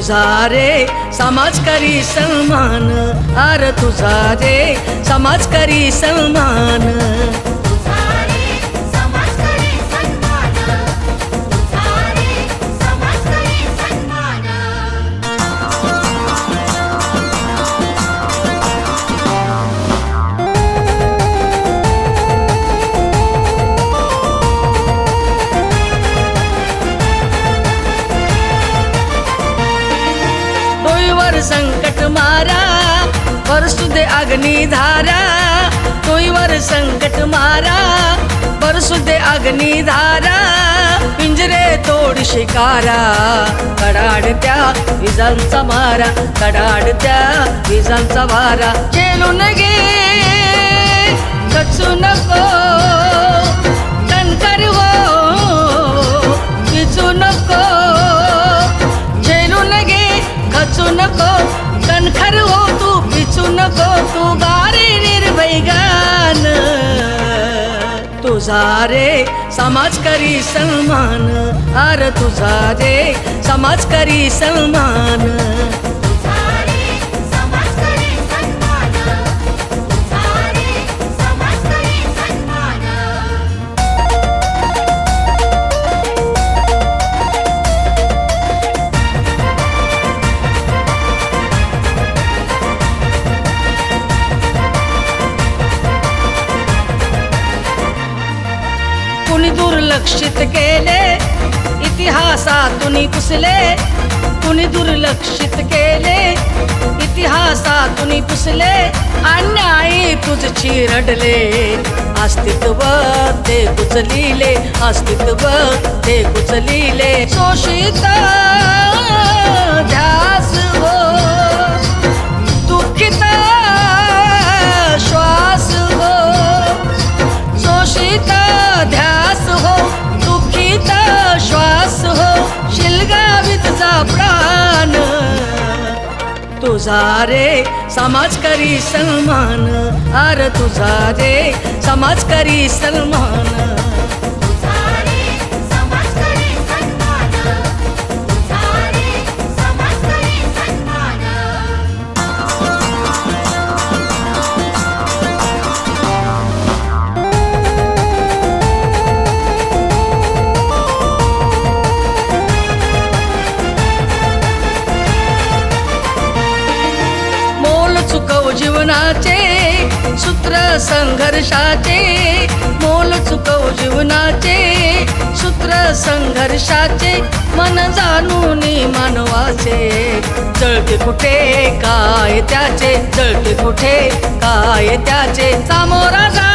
तुझा रे समाज करी सन्मान. अर तुझा रे समाज करी सन्मान. मारा परसू दे अग्नी धारा डोईवर संकट मारा परसू दे अग्नी धारा पिंजरे तोड शिकारा कडाडत्या विजांचा मारा कडाडत्या विजांचा वारा झेलून गे कचू नको. तुझा रे समाज करी सन्मान अर तुझा रे समाज करी सन्मान दुर्लक्षित केले इतिहासातून पुसले. कुणी दुर्लक्षित केले इतिहासातून पुसले. अन्यायी तुझची रडले अस्तित्व ते कुचलिले अस्तित्व ते कुचलिले. शोषित ध्यास हो दुःखित श्वास हो. शोषित तुझा रे समाज करी सन्मान अर तुझा रे समाज करी सन्मान जीवनाचे सूत्र संघर्षाचे मोल चुकव जीवनाचे सूत्र संघर्षाचे मन जाणून मानवाचे. जळते कुठे काय त्याचे? जळते कुठे काय त्याचे? सामोरा जा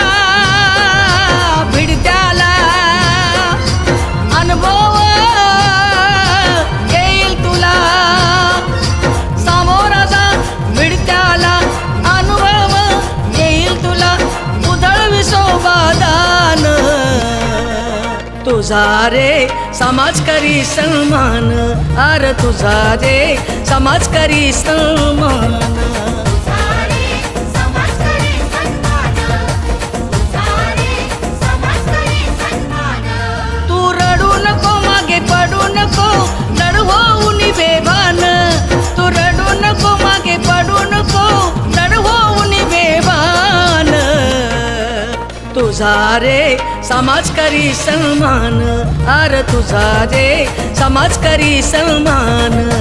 तुझा रे समाज करी सन्मान आर तुझा रे समाज करी सन्मान तुझा रे समाज करी सन्मान. अर तुझा रे समाज करी सन्मान.